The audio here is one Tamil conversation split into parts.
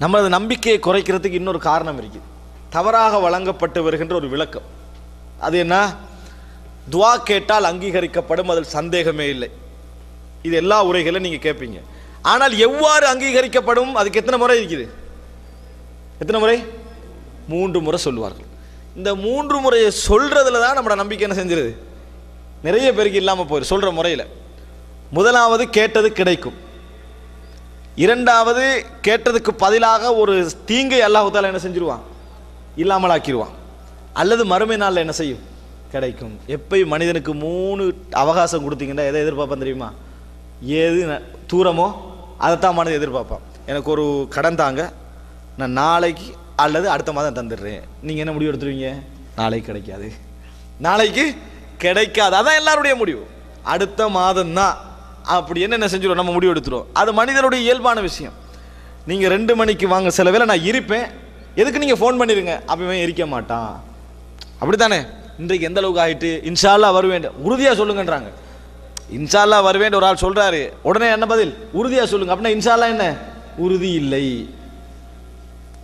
நம்மளது நம்பிக்கையை குறைக்கிறதுக்கு இன்னொரு காரணம் இருக்குது. தவறாக வழங்கப்பட்டு வருகின்ற ஒரு விளக்கம். அது என்ன? துவா கேட்டால் அங்கீகரிக்கப்படும் அதில் சந்தேகமே இல்லை. இது எல்லா உரைகளும் நீங்கள் கேட்பீங்க ஆனால் எவ்வாறு அங்கீகரிக்கப்படும்? அதுக்கு எத்தனை முறை இருக்குது? எத்தனை முறை? மூன்று முறை சொல்லுவார்கள். இந்த மூன்று முறையை சொல்றதுல தான் நம்மளோட நம்பிக்கை என்ன செஞ்சிருது? நிறைய பேருக்கு இல்லாமல் போயிரு. சொல்ற முறையில். முதலாவது கேட்டது கிடைக்கும். இரண்டாவது கேட்டதுக்கு பதிலாக ஒரு தீங்கை அல்லாஹுத்தால என்ன செஞ்சிருவான்? இல்லாமல் ஆக்கிடுவான் அல்லது மறுமை நாளில் என்ன செய்யும்? கிடைக்கும். எப்பயும் மனிதனுக்கு மூணு அவகாசம் கொடுத்தீங்கன்னா எதை எதிர்பார்ப்பா தெரியுமா? ஏது ந- தூரமோ அதைத்தான் மனதை எதிர்பார்ப்பான். எனக்கு ஒரு கடன் தாங்க. நான் நாளைக்கு அல்லது அடுத்த மாதம் தந்துடுறேன். நீங்கள் என்ன முடிவு எடுத்துருவீங்க? நாளைக்கு கிடைக்காது. நாளைக்கு கிடைக்காது. அதான் எல்லாருடைய முடிவு. அடுத்த மாதம் தான் அப்படி என்னென்ன செஞ்சிடும் நம்ம முடிவு எடுத்துருவோம். அது மனிதனுடைய இயல்பான விஷயம். நீங்கள் ரெண்டு மணிக்கு வாங்க சில வேலை நான் இருப்பேன். எதுக்கு நீங்கள் ஃபோன் பண்ணிடுங்க அப்பவே இருக்க மாட்டான். அப்படித்தானே? இன்றைக்கு எந்த அளவுக்கு ஆகிட்டு இன்ஷால்லா வருவேன். உறுதியாக சொல்லுங்கன்றாங்க. இன்ஷால்லா வருவேன் ஒரு ஆள் சொல்கிறாரு உடனே என்ன பதில்? உறுதியாக சொல்லுங்க. அப்படின்னா இன்ஷால்லா என்ன? உறுதி இல்லை.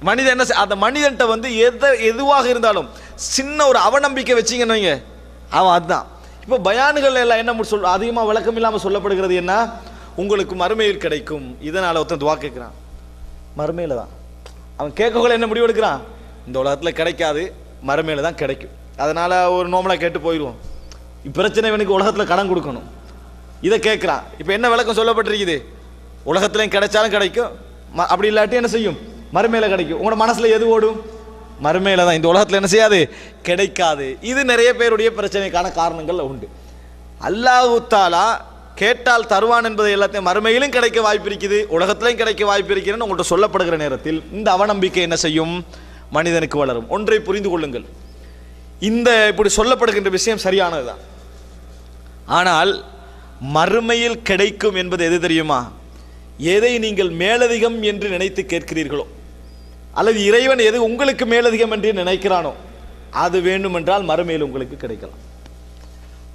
மனிதன் என்ன செய்- அந்த மனிதன்ட்ட வந்து எதை எதுவாக இருந்தாலும் சின்ன ஒரு அவநம்பிக்கை வச்சீங்கன்னு வைங்க. அவன் அதுதான். இப்போ பயான்கள் எல்லாம் என்ன சொல் அதிகமாக விளக்கம் இல்லாமல் சொல்லப்படுகிறது என்ன? உங்களுக்கு மறுமையில் கிடைக்கும். இதனால் ஒருத்தன் துவா கேட்குறான். மறுமையில் தான். அவன் கேட்கக்குள்ள என்ன முடிவு எடுக்கிறான்? இந்த உலகத்தில் கிடைக்காது மறுமையில் தான் கிடைக்கும். அதனால் ஒரு நோமலாக கேட்டு போயிடுவோம் பிரச்சனை இவனுக்கு உலகத்தில் கடன் கொடுக்கணும். இதை கேட்குறான். இப்போ என்ன விளக்கம் சொல்லப்பட்டிருக்குது? உலகத்துலையும் கிடைச்சாலும் கிடைக்கும். ம- அப்படி இல்லாட்டி என்ன செய்யும்? மறுமையில் கிடைக்கும். உங்களோட மனசில் எது ஓடும்? மறுமையில் தான் இந்த உலகத்தில் என்ன செய்யாது? கிடைக்காது. இது நிறைய பேருடைய பிரச்சனைக்கான காரணங்கள் உண்டு. அல்லாஹூத்தாலா கேட்டால் தருவான் என்பதை எல்லாத்தையும் மறுமையிலும் கிடைக்க வாய்ப்பு இருக்குது உலகத்திலையும் கிடைக்க வாய்ப்பு இருக்கிறேன்னு உங்கள்கிட்ட சொல்லப்படுகிற நேரத்தில் இந்த அவநம்பிக்கை என்ன செய்யும்? மனிதனுக்கு வளரும். ஒன்றை புரிந்து கொள்ளுங்கள். இந்த இப்படி சொல்லப்படுகின்ற விஷயம் சரியானது தான் ஆனால் மறுமையில் கிடைக்கும் என்பது எது தெரியுமா? எதை நீங்கள் மேலதிகம் என்று நினைத்து கேட்கிறீர்களோ அல்லது இறைவன் எது உங்களுக்கு மேலதிகம் என்று நினைக்கிறானோ அது வேண்டுமென்றால் மறுமையில் உங்களுக்கு கிடைக்கலாம்.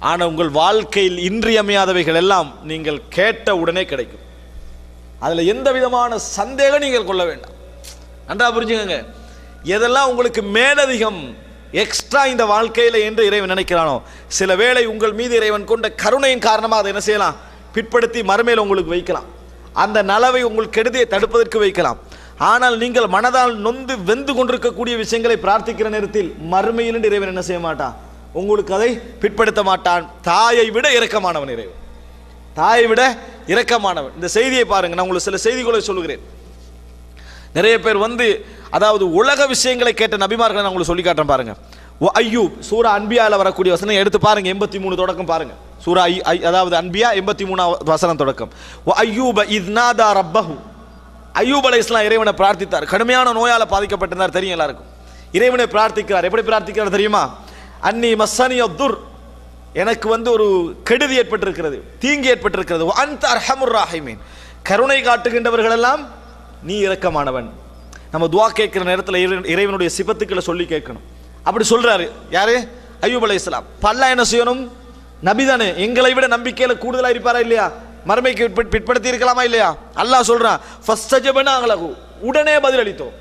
ஆனால் உங்கள் வாழ்க்கையில் இன்றியமையாதவைகள் எல்லாம் நீங்கள் கேட்ட உடனே கிடைக்கும். அதில் எந்த விதமான சந்தேகம் நீங்கள் கொள்ள வேண்டாம். நன்றா புரிஞ்சுக்கங்க. எதெல்லாம் உங்களுக்கு மேலதிகம் எக்ஸ்ட்ரா இந்த வாழ்க்கையில் என்று இறைவன் நினைக்கிறானோ சில வேளை உங்கள் மீது இறைவன் கொண்ட கருணையின் காரணமாக அதை என்ன செய்யலாம்? பிற்படுத்தி மறுமையில் உங்களுக்கு வைக்கலாம். அந்த நலவை உங்கள் கெடுதியை தடுப்பதற்கு வைக்கலாம். ஆனால் நீங்கள் மனதால் நொந்து வெந்து கொண்டிருக்கக்கூடிய விஷயங்களை பிரார்த்திக்கிற நேரத்தில் மறுமையில் இறைவன் என்ன செய்ய மாட்டான்? உங்களுக்கு அதை பிற்படுத்த மாட்டான். தாயை விட இரக்கமானவன் இறைவன். தாயை விட இரக்கமானவன். இந்த செய்தியை பாருங்க. நான் உங்களுக்கு சில செய்திகளை சொல்லுகிறேன். நிறைய பேர் வந்து அதாவது உலக விஷயங்களை கேட்ட நபிமார்களை நான் உங்களுக்கு சொல்லி காட்டுறேன் பாருங்க. ஐயூ ஐயூப் சூரா அன்பியாவில் வரக்கூடிய வசனம் எடுத்து பாருங்க. எண்பத்தி மூணு தொடக்கம் பாருங்க. சூரா ஐ ஐ- அதாவது அன்பியா எண்பத்தி மூணாவது வசனம் தொடக்கம். ஐயூப இத்னாதா ரப்பஹு. ஐயூப் அலை இஸ்லாம் இறைவனை பிரார்த்தித்தார். கடுமையான நோயால் பாதிக்கப்பட்டிருந்தார். தெரியும் எல்லாருக்கும். இறைவனை பிரார்த்திக்கிறார். எப்படி பிரார்த்திக்கிறார் தெரியுமா? அன்னி மஸ்ஸனிய அப்துர் எனக்கு வந்து ஒரு கெடுதி ஏற்பட்டிருக்கிறது. தீங்கு ஏற்பட்டிருக்கிறது. அந்த அர்ஹமுர் ராஹிமீன். கருணை காட்டுகின்றவர்கள் எல்லாம் நீ இரக்கமானவன். நம்ம துவா கேட்கிற நேரத்தில் இறைவனுடைய சிபத்துக்களை சொல்லி கேட்கணும். அப்படி சொல்றாரு. யாரு? ஐயூப் அலைஹிஸ்ஸலாம் பல்லா என்ன செய்யணும்? நபிதானே எங்களை விட நம்பிக்கையில் கூடுதலாக இருப்பாரா இல்லையா? மறுமைக்கு பிற்படுத்தி இருக்கலாமா இல்லையா? அல்லாஹ் சொல்றான் ஃபஸ்தஜபனா அலகு உடனே பதிலளித்தோம்.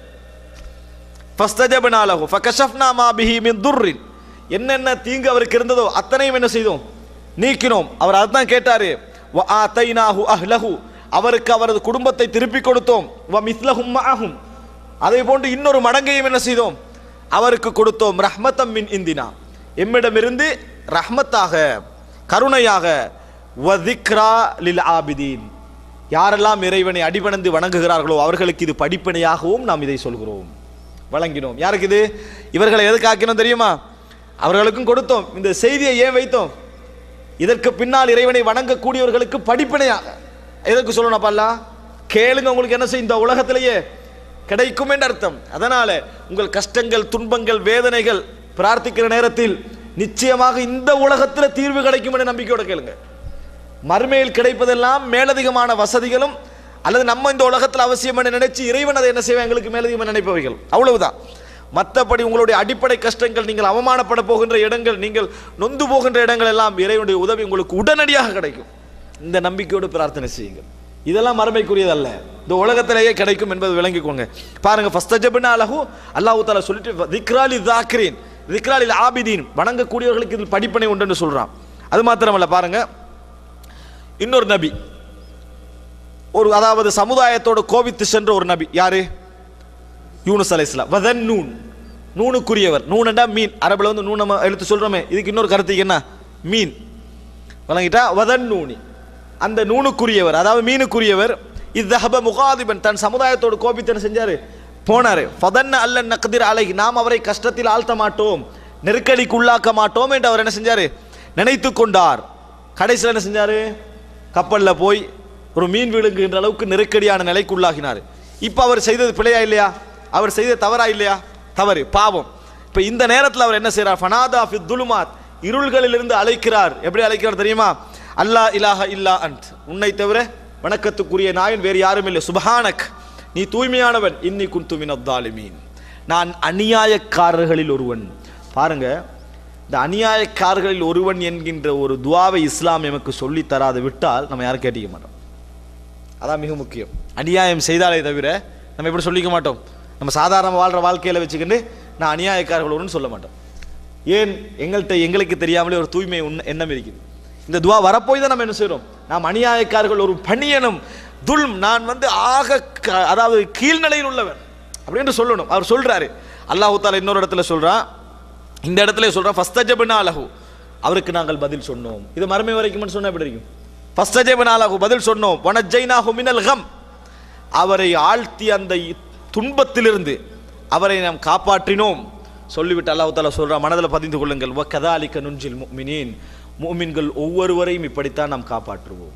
ஃபஸ்தஜபனா அலகு ஃபகஷஃப்னா மா பிஹி மின் துர்ரின். என்னென்ன தீங்கு அவருக்கு இருந்ததோ அத்தனையும் என்ன செய்தோம்? நீக்கினோம். அவர் அதான் கேட்டாரு வ ஆதைனாஹு அஹ்லஹு. அவருக்கு அவரது குடும்பத்தை திருப்பி கொடுத்தோம். வ மிஸ்லஹும் மஅஹும். அதே போன்று இன்னொரு மடங்கையும் என்ன செய்தோம்? அவருக்கு கொடுத்தோம் ரஹ்மத்தம் மின் இந்தினா. எம்மிடமிருந்து ரஹ்மத்தாக கருணையாக வதிக்ரா லில் ஆபிதீன். யாரெல்லாம் இறைவனை அடிபணிந்து வணங்குகிறார்களோ அவர்களுக்கு இது படிப்பினையாகவும் நாம் இதை சொல்கிறோம். வழங்கினோம். யாருக்கு இது? இவர்களை எதுக்கு தெரியுமா? அவர்களுக்கும் கொடுத்தோம். இந்த செய்தியை ஏன் வைத்தோம்? இதற்கு பின்னால் இறைவனை வணங்கக்கூடியவர்களுக்கு படிப்பினையாக எதற்கு சொல்லணும் அப்பல்லா கேளுங்க உங்களுக்கு என்ன செய்யும்? இந்த உலகத்திலேயே கிடைக்கும் என்று அர்த்தம். அதனால உங்கள் கஷ்டங்கள் துன்பங்கள் வேதனைகள் பிரார்த்திக்கிற நேரத்தில் நிச்சயமாக இந்த உலகத்தில் தீர்வு கிடைக்கும் என்ற நம்பிக்கையோட கேளுங்க. மறுமையில் கிடைப்பதெல்லாம் மேலதிகமான வசதிகளும் அல்லது நம்ம இந்த உலகத்தில் அவசியம் என்று நினைச்சு இறைவன் அதை என்ன செய்வேன்? எங்களுக்கு மேலதிகமாக நினைப்பவைகள். அவ்வளவுதான். மற்றபடி உங்களுடைய அடிப்படை கஷ்டங்கள் நீங்கள் அவமானப்பட போகின்ற இடங்கள் நீங்கள் நொந்து போகின்ற இடங்கள் எல்லாம் இறைவனுடைய உதவி உங்களுக்கு உடனடியாக கிடைக்கும். இந்த நம்பிக்கையோடு பிரார்த்தனை செய்யுங்கள். இதெல்லாம் மறுமைக்குரியதல்ல. இந்த உலகத்திலேயே கிடைக்கும் என்பது விளங்கிக்கோங்க. பாருங்க ஃபஸ்தஜபின் அலஹு அல்லாஹு தாலா சொல்லிட்டு திக்ராலி தாக்கிரீன் திக்ராலி ஆபிதீன். வணங்கக்கூடியவர்களுக்கு இதில் படிப்பனை உண்டுன்னு சொல்கிறான் அது மாத்திரமல்ல பாருங்கள் இன்னொரு நபி. ஒரு அதாவது சமுதாயத்தோட கோபித்து சென்ற ஒரு நபி. யாரு? யூனஸ் அலைஸ்லாம் வதன் நூன். நூனுக்குரியவர். நூனண்டா மீன். அரபில் வந்து நூன் நம்ம எடுத்து சொல்கிறோமே இதுக்கு இன்னொரு கருத்துக்கு என்ன? மீன். வழங்கிட்டா வதன் நூனி. அந்த நூனுக்குரியவர் அதாவது மீனுக்குரியவர் இத்தஹப முகாதிபன் தன் சமுதாயத்தோடு கோபித்தன செஞ்சார்? போனார். ஃபதன்ன அல்ல நக்திர் அலை நாம் அவரை கஷ்டத்தில் ஆழ்த்த மாட்டோம். நெருக்கடிக்கு உள்ளாக்க மாட்டோம் என்று அவர் என்ன செஞ்சார்? நினைத்து கொண்டார். கடைசியில் என்ன செஞ்சார்? கப்பலில் போய் ஒரு மீன் விழுங்குகின்ற அளவுக்கு நெருக்கடியான நிலைக்கு உள்ளாகினார் இப்போ அவர் செய்தது பிழையா இல்லையா? அவர் செய்த தவறா இல்லையா? தவறு பாவம். இப்போ இந்த நேரத்தில் அவர் என்ன செய்கிறார் ஃபனாதா ஃபி துலுமாத் இருள்களிலிருந்து அழைக்கிறார். எப்படி அழைக்கிறார் தெரியுமா? அல்லாஹ் இலாஹ இல்லா அன்ட் உன்னை தவிர வணக்கத்துக்குரிய நாயன் வேறு யாரும் இல்லை. சுபஹானக் நீ தூய்மையானவன். இன்னி குந்து மினத்தாலிமீன் நான் அநியாயக்காரர்களில் ஒருவன். பாருங்க இந்த அநியாயக்காரர்களில் ஒருவன் என்கின்ற ஒரு துவாவை இஸ்லாம் எமக்கு சொல்லி தராது விட்டால் நம்ம யாரும் கேட்டிக்க மாட்டோம். அதான் மிக முக்கியம். அநியாயம் செய்தாலே தவிர நம்ம எப்படி சொல்லிக்க மாட்டோம்? நம்ம சாதாரண வாழ்கிற வாழ்க்கையில் வச்சுக்கிட்டு நான் அநியாயக்காரர்கள் ஒருன்னு சொல்ல மாட்டோம். ஏன்? எங்கள்கிட்ட எங்களுக்கு தெரியாமலே ஒரு தூய்மை உண் எண்ணம் இருக்குது. இந்த துவா வரப்போய் தான் நம்ம என்ன செய்கிறோம் நாம் அநியாயக்காரர்கள் ஒரு பணியனும் துல்ம் நான் வந்து ஆக அதாவது கீழ்நிலையில் உள்ளவன் அப்படின்னு சொல்லணும். அவர் சொல்றாரு. அல்லாஹூத்தால இன்னொரு இடத்துல சொல்றான். இந்த இடத்துல சொல்றான் ஃபஸ்தஜபனா அலகு அவருக்கு நாங்கள் பதில் சொன்னோம். இது மறுமை வரைக்கும் சொன்னா எப்படி இருக்கும் ஃபஸ்தஜபனா அலஹு பதில் சொன்னோம். வனஜைனாஹு மினல் ஹம் அவரை ஆழ்த்தி அந்த துன்பத்திலிருந்து அவரை நாம் காப்பாற்றினோம். சொல்லிவிட்டு அல்லாஹு தாலா சொல்றான் மனதில் பதிந்து கொள்ளுங்கள். வ கதாலிக்க நுஞ்சில் முஃமினீன். மூமின்கள் ஒவ்வொருவரையும் இப்படித்தான் நாம் காப்பாற்றுவோம்.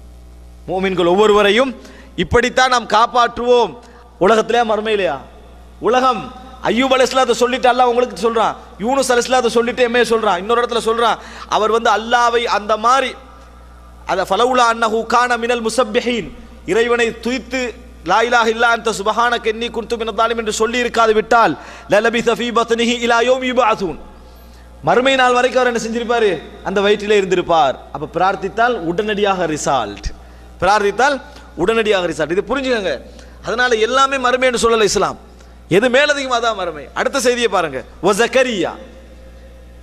மூமின்கள் ஒவ்வொருவரையும் இப்படித்தான் நாம் காப்பாற்றுவோம். உலகத்திலேயா மறுமையிலையா? உலகம். ஐயூப் அலைஹிஸ்ஸலாத்தை சொல்லிட்டு அல்லாஹ் உங்களுக்கு சொல்கிறான் யூனுஸ் அலைஹிஸ்ஸலாத்தை சொல்லிட்டு எம்ஏ சொல்கிறான் இன்னொரு இடத்துல சொல்கிறான் அவர் வந்து அல்லாவை அந்த மாதிரி அதை ஃபலவுலா அன்னஹு கான மினல் முசப்பிஹீன் இறைவனை துய்த்து லாயிலாக இல்லா அந்த சுபஹானக இன்னி குன்து மினல் என்று சொல்லி இருக்காது விட்டால் லலபி சஃபி பத்னிஹி இலாயோ யௌமி மறுமை நாள் வரைக்கும் அவர் என்ன செஞ்சிருப்பாரு? அந்த வயிற்றிலே இருந்திருப்பார். அப்போ பிரார்த்தித்தால் உடனடியாக ரிசால்ட் பிரார்த்தித்தால் உடனடியாக ரிசால்ட் இது புரிஞ்சுக்கோங்க. அதனால எல்லாமே மறுமைன்னு சொல்லலை இஸ்லாம். எது மேலதிகமாக தான் மறுமை. அடுத்த செய்தியை பாருங்க. ஓ ஜக்கரியா.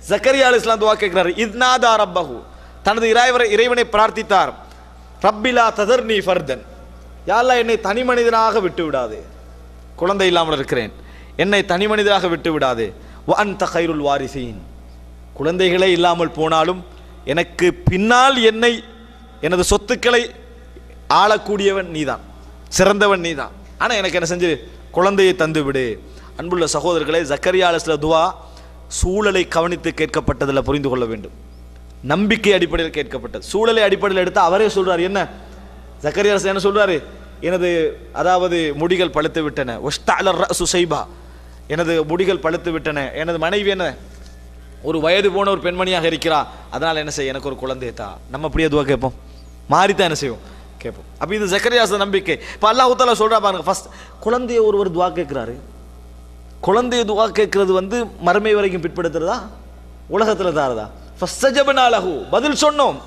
ஜக்கரியா அலி இஸ்லாம் துவா கேட்கிறாரு. இத்னாதா ரப்பஹு. தனது இறைவரை இறைவனை பிரார்த்தித்தார். ரப்பிலா ததர் நீ ஃபர்தன். யாரெல்லாம் என்னை தனி மனிதனாக விட்டு விடாது? குழந்தை இல்லாமல் இருக்கிறேன். என்னை தனி மனிதனாக விட்டு விடாது. வான் தகைருல் வாரிசீன். குழந்தைகளே இல்லாமல் போனாலும் எனக்கு பின்னால் என்னை எனது சொத்துக்களை ஆளக்கூடியவன் நீதான். சிறந்தவன் நீதான். ஆனால் எனக்கு என்ன செஞ்சு? குழந்தையை தந்துவிடு அன்புள்ள சகோதரர்களே ஜக்கரியா துவா சூழலை கவனித்து கேட்கப்பட்டதில் புரிந்து கொள்ள வேண்டும். நம்பிக்கை அடிப்படையில் கேட்கப்பட்டது. சூழலை அடிப்படையில் எடுத்து அவரே சொல்கிறார் என்ன? ஜக்கரியா என்ன சொல்கிறாரு எனது அதாவது முடிகள் பழுத்து விட்டன. ஒஸ்தாலர் சுசைபா எனது முடிகள் பழுத்து விட்டன. எனது மனைவி என்ன? ஒரு வயது போன ஒரு பெண்மணியாக இருக்கிறா. அதனால் என்ன செய்ய? எனக்கு ஒரு குழந்தையை தா. நம்ம அப்படியே துவா கேட்போம். மாறித்தான் என்ன செய்வோம்? கேட்போம் அப்போ இது ஜக்கரியாச நம்பிக்கை. இப்போ அல்லாஹூத்தாலா சொல்கிறா பாருங்க ஃபஸ்ட் குழந்தைய ஒருவர் துவா கேட்குறாரு. குழந்தைய துவா கேட்கறது வந்து மறுமை வரைக்கும் பிற்படுத்துறதா? உலகத்தில் தாரதா? ஃபஸ்டஜபனாலஹு பதில் சொன்னோம்.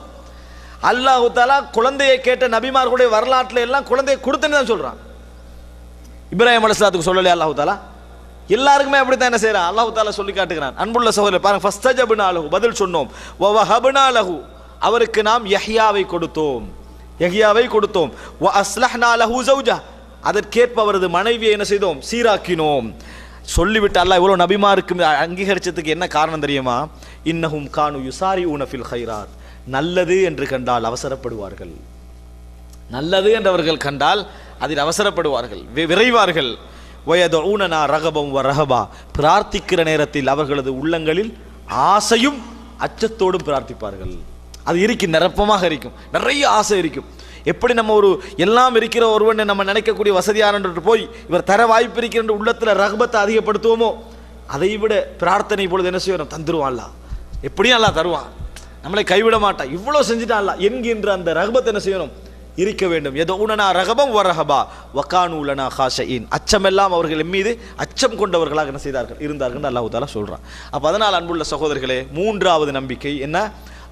அல்லாஹு தாலா குழந்தையை கேட்ட நபிமார்களுடைய வரலாற்றில் எல்லாம் குழந்தையை கொடுத்துன்னு தான் சொல்கிறான் இப்ராஹிம் அலிஸ்லாத்துக்கு சொல்லலையா அல்லாஹு தாலா எல்லாருக்குமே அப்படித்தான் என்ன செய்யறான் அல்லாஹு தாலா சொல்லி காட்டுகிறான். அன்புள்ள சகோதரர் பாருங்க ஃபஸ்டஜபனாலஹு பதில் சொன்னோம். வவஹபனாலஹு அவருக்கு நாம் யஹ்யாவை கொடுத்தோம். யஹ்யாவை கொடுத்தோம். வ அஸ்லஹ்னா லஹு ஜௌஜா அதற்கேற்ப அவரது மனைவியை என்ன செய்தோம்? சீராக்கினோம். சொல்லிவிட்டு அல்லாஹ் இவ்வளோ நபிமாருக்கு அங்கீகரிச்சதுக்கு என்ன காரணம் தெரியுமா? இன்னஹும் கானு யுசாரி ஊனஃபில் ஹைராத் நல்லது என்று கண்டால் அவசரப்படுவார்கள். நல்லது என்றவர்கள் கண்டால் அதில் அவசரப்படுவார்கள். வி- விரைவார்கள். ஊனனா ரகபம் வ ரகபா பிரார்த்திக்கிற நேரத்தில் அவர்களது உள்ளங்களில் ஆசையும் அச்சத்தோடும் பிரார்த்திப்பார்கள். அது இருக்கும் நிரப்பமாக இருக்கும். நிறைய ஆசை இருக்கும். எப்படி நம்ம ஒரு எல்லாம் இருக்கிற ஒருவனை நம்ம நினைக்கக்கூடிய வசதியானன்று போய் இவர் தர வாய்ப்பு இருக்கிற உள்ளத்தில் ரகபத்தை அதிகப்படுத்துவோமோ? அதை விட பிரார்த்தனை பொழுது என்ன செய்யணும்? தந்துருவான்ல எப்படியும் அல்லா தருவான். நம்மளை கைவிட மாட்டான். இவ்வளோ செஞ்சுட்டான்ல என்கின்ற அந்த ரகபத்தை என்ன செய்யணும்? இருக்க வேண்டும். எதோ உணனா ரகபம் வரஹபா வக்கானு உலனா ஹாஷயின். அச்சமெல்லாம் அவர்கள் மீது அச்சம் கொண்டவர்களாக என்ன செய்தார்கள்? இருந்தார்கள் அல்லாஹு தாலா சொல்கிறான் அப்போ அதனால் அன்புள்ள சகோதரர்களே மூன்றாவது நம்பிக்கை என்ன?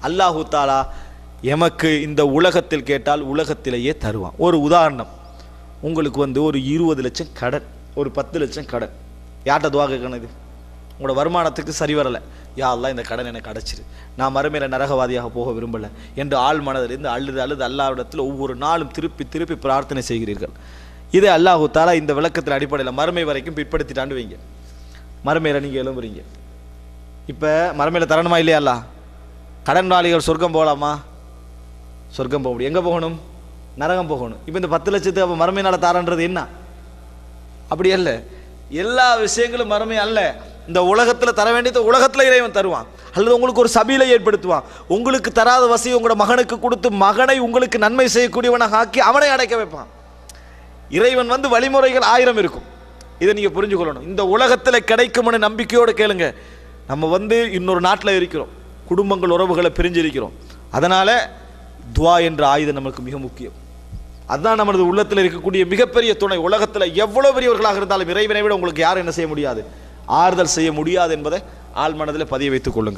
அல்லாஹு தாலா எமக்கு இந்த உலகத்தில் கேட்டால் உலகத்திலேயே தருவான். ஒரு உதாரணம் உங்களுக்கு வந்து ஒரு இருபது லட்சம் கடன் ஒரு பத்து லட்சம் கடன். யார்கிட்ட துவா கேட்கணும் இது? உங்களோட வருமானத்துக்கு சரி வரலை. யாரெல்லாம் இந்த கடன் எனக்கு அடைச்சிரு. நான் மறுமையில நரகவாதியாக போக விரும்பலை. என்று ஆள் மனதிலிருந்து அழுது அழுது அல்லாவிடத்தில் ஒவ்வொரு நாளும் திருப்பி திருப்பி பிரார்த்தனை செய்கிறீர்கள். இதை அல்லாஹு தாலா இந்த விளக்கத்தில் அடிப்படையில் மறுமை வரைக்கும் பிற்படுத்திட்டாண்டு வைங்க. மறுமையில் நீங்கள் எழும்புறீங்க. இப்போ மறுமையில் தரணுமா இல்லையா அல்லா கடன்வாளிகள் சொர்க்கம் போகலாமா? சொர்க்கம் போக முடியும். எங்கே போகணும்? நரகம் போகணும். இப்போ இந்த பத்து லட்சத்துக்கு அப்போ மறுமையினால் தாரன்றது என்ன? அப்படி அல்ல. எல்லா விஷயங்களும் மறுமை அல்ல. இந்த உலகத்தில் தர வேண்டியது உலகத்தில் இறைவன் தருவான். அல்லது உங்களுக்கு ஒரு சபையில் ஏற்படுத்துவான். உங்களுக்கு தராத வசதி உங்களோட மகனுக்கு கொடுத்து மகனை உங்களுக்கு நன்மை செய்யக்கூடியவனாக ஆக்கி அவனை அடைக்க வைப்பான். இறைவன் வந்து வழிமுறைகள் ஆயிரம் இருக்கும். இதை நீங்கள் புரிஞ்சு கொள்ளணும் இந்த உலகத்தில் கிடைக்கும்னு நம்பிக்கையோடு கேளுங்க. நம்ம வந்து இன்னொரு நாட்டில் இருக்கிறோம். குடும்பங்கள் உறவுகளை பிரிஞ்சிருக்கிறோம். அதனால் துவா என்ற ஆயுதம் நமக்கு மிக முக்கியம். அதுதான் நமது உள்ளத்தில் இருக்கக்கூடிய மிகப்பெரிய துணை. உலகத்தில் எவ்வளவு பெரியவர்களாக இருந்தாலும் இறைவனை விட உங்களுக்கு யாரும் என்ன செய்ய முடியாது? ஆறுதல் செய்ய முடியாது என்பதை ஆழ்மனதில் பதிய வைத்துக் கொள்ளுங்கள்.